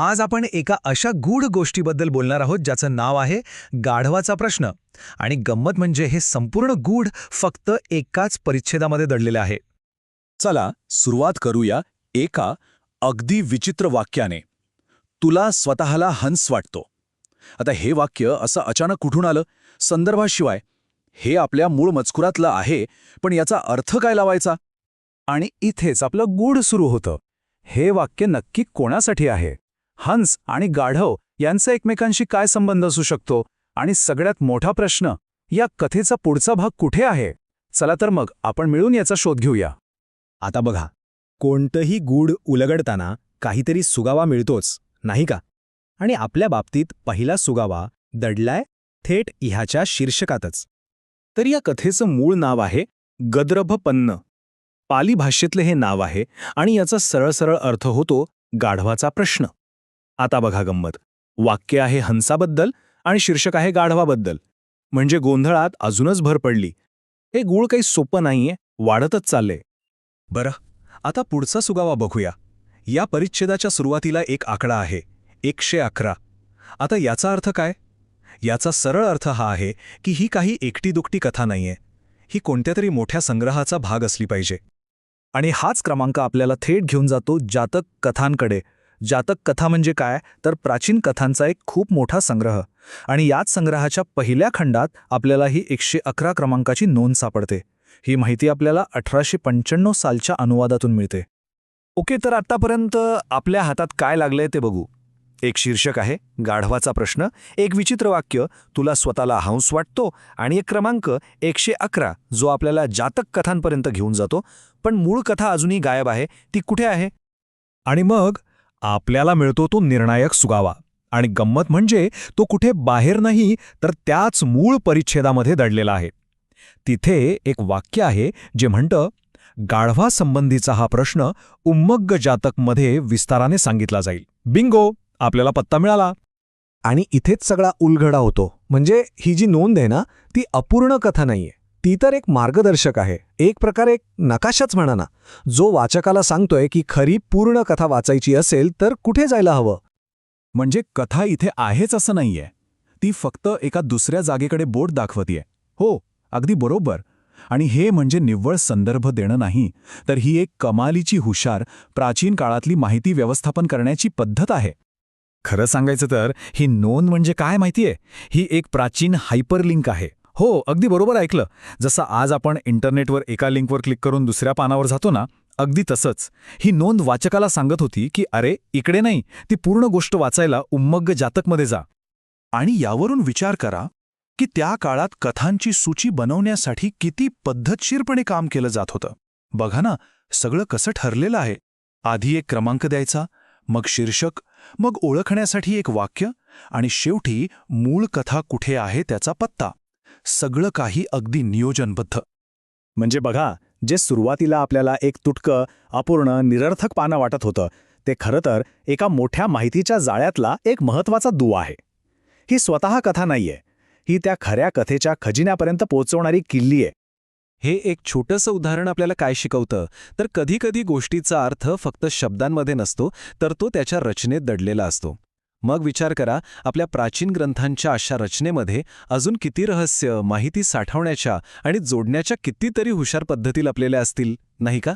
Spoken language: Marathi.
आज आपण एका अशा गूढ गोष्टीबद्दल बोलणार आहोत ज्याचं नाव आहे गाढवाचा प्रश्न. आणि गंमत म्हणजे हे संपूर्ण गूढ फक्त एकाच परिच्छेदामध्ये दडलेले आहे. चला सुरुवात करूया एका अगदी विचित्र वाक्याने. तुला स्वतःला हंस वाटतो. आता हे वाक्य असं अचानक कुठून आलं? संदर्भाशिवाय. हे आपल्या मूळ मजकुरातलं आहे पण याचा अर्थ काय लावायचा? आणि इथेच आपलं गूढ सुरू होतं. हे वाक्य नक्की कोणासाठी आहे? हंस आणि गाढव यांचा एकमेकांशी काय संबंध असू शकतो? आणि सगळ्यात मोठा प्रश्न या कथेचा पुढचा भाग कुठे आहे? चला तर मग आपण मिळून याचा शोध घेऊया. आता बघा कोणतंही गूढ उलगडताना काहीतरी सुगावा मिळतोच नाही का? आणि आपल्या बाबतीत पहिला सुगावा दडलाय थेट ह्याच्या शीर्षकातच. तर या कथेचं मूळ नाव आहे गद्रभपन्न. पाली भाषेतलं हे नाव आहे आणि याचा सरळ सरळ अर्थ होतो गाढवाचा प्रश्न. आता बघा गंमत. वाक्य आहे हंसाबद्दल आणि शीर्षक आहे गाढवाबद्दल. म्हणजे गोंधळात अजूनच भर पडली. हे गूळ काही सोपं नाहीये वाढतच चालले बरं आता पुढचा सुगावा बघूया. या परिच्छेदाच्या सुरुवातीला एक आकडा आहे एकशे अकरा. आता याचा अर्थ काय? याचा सरळ अर्थ हा आहे की ही काही एकटी-दुकटी कथा नाहीये. ही कोणत्या तरी मोठ्या संग्रहाचा भाग असली पाहिजे. आणि हाच क्रमांक आपल्याला थेट घेऊन जातो जातक कथांकडे जातक कथा म्हणजे काय तर प्राचीन कथांचा एक खूप मोठा संग्रह. आणि याच संग्रहाच्या पहिल्या खंडात आपल्याला ही एकशे अकरा क्रमांकाची नोंद सापडते. ही माहिती आपल्याला अठराशे पंच्याण्णव सालच्या अनुवादातून मिळते. ओके तर आतापर्यंत आपल्या हातात काय लागलंय ते बघू. एक शीर्षक आहे गाढवाचा प्रश्न. एक विचित्र वाक्य तुला स्वतःला हंस वाटतो. आणि एक क्रमांक एकशे अकरा जो आपल्याला जातक कथांपर्यंत घेऊन जातो. पण मूळ कथा अजूनही गायब आहे ती कुठे आहे? आणि मग आपल्याला मिळतो तो निर्णायक सुगावा. आणि गंमत म्हणजे तो कुठे बाहेर नाही तर त्याच मूळ परिच्छेदामध्ये दडलेला आहे. तिथे एक वाक्य आहे जे म्हणतं गाढवासंबंधीचा हा प्रश्न उम्मग्ग जातकमध्ये विस्ताराने सांगितला जाईल. बिंगो आपल्याला पत्ता मिळाला. आणि इथेच सगळा उलगडा होतो. म्हणजे ही जी नोंद आहे ना ती अपूर्ण कथा नाहीये. ती तर एक मार्गदर्शक आहे. एक प्रकारे एक नकाशाच म्हणा ना. जो वाचकाला सांगतोय की खरी पूर्ण कथा वाचायची असेल तर कुठे जायला हवं? म्हणजे कथा इथे आहेच असं नाहीये. ती फक्त एका दुसऱ्या जागेकडे बोट दाखवतीये. हो अगदी बरोबर. आणि हे म्हणजे निव्वळ संदर्भ देणं नाही तर ही एक कमालीची हुशार प्राचीन काळातली माहिती व्यवस्थापन करण्याची पद्धत आहे. खरं सांगायचं तर ही नोंद म्हणजे काय माहितीये? ही एक प्राचीन हायपरलिंक आहे. हो अगदी बरोबर ऐकलं. जसं आज आपण इंटरनेटवर एका लिंकवर क्लिक करून दुसऱ्या पानावर जातो ना अगदी तसंच. ही नोंद वाचकाला सांगत होती की अरे इकडे नाही ती पूर्ण गोष्ट वाचायला उम्मग्ग जातकमध्ये जा. आणि यावरून विचार करा की त्या काळात कथांची सूची बनवण्यासाठी किती पद्धतशीरपणे काम केलं जात होतं. बघा ना सगळं कसं ठरलेलं आहे. आधी एक क्रमांक द्यायचा मग शीर्षक मग ओळखण्यासाठी एक वाक्य आणि शेवटी मूळ कथा कुठे आहे त्याचा पत्ता. सगळं काही अगदी नियोजनबद्ध. म्हणजे बघा जे सुरुवातीला आपल्याला एक तुटकं अपूर्ण निरर्थक पानं वाटत होतं ते खरं तर एका मोठ्या माहितीच्या जाळ्यातला एक महत्त्वाचा दुवा आहे. ही स्वतः कथा नाहीये. ही त्या खऱ्या कथेच्या खजिन्यापर्यंत पोहोचवणारी किल्ली आहे. हे एक छोटंसं उदाहरण आपल्याला काय शिकवतं? तर कधीकधी गोष्टीचा अर्थ फक्त शब्दांमध्ये नसतो तर तो त्याच्या रचनेत दडलेला असतो. मग विचार करा आपल्या प्राचीन ग्रंथांच्या अशा रचनेमध्ये अजून किती रहस्य माहिती साठवण्याच्या आणि जोडण्याच्या कितीतरी हुशार पद्धती लपलेल्या असतील नाही का?